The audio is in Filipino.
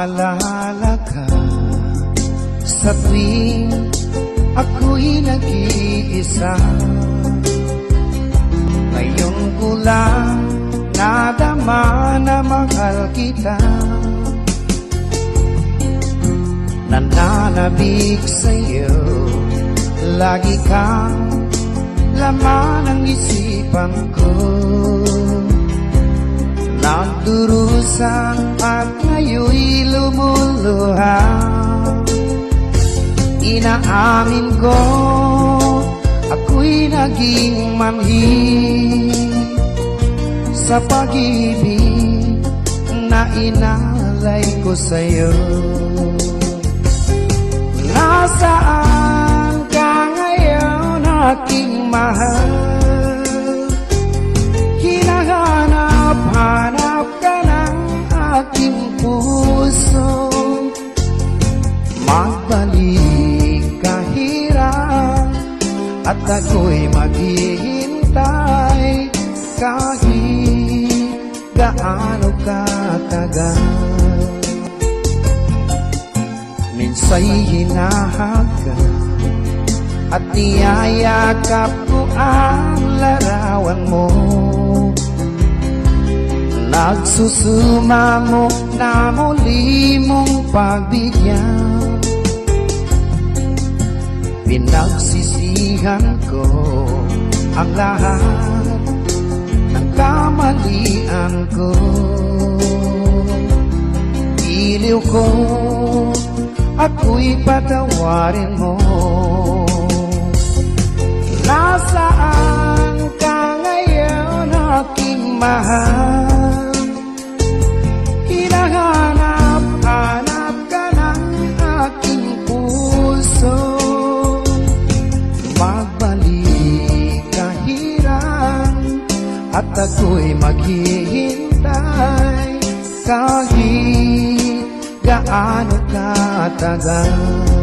maalala ka. Sa tuwing ako'y nag-iisa Ngayon ko lang nadama na mahal kita. Nananabik sa'yo Lagi kang laman ang isipan ko. Nagdurusang Inaamin ko Ako'y naging manhid. Sa pag-ibig na inalay ko sa'yo Nasaan ka ngayon aking mahal At ako'y maghihintay Kahit gaano katagal. Minsa'y hinahaga At niyayakap ko ang larawan mo. Nagsusuma mo na muli mong pagbigyan Pinagsisihan ko ang lahat ng kamalian ko. Iliw ko ako'y patawarin mo. Nasaan ka ngayon aking mahal At ako'y maghihintay Kahit gaano katagal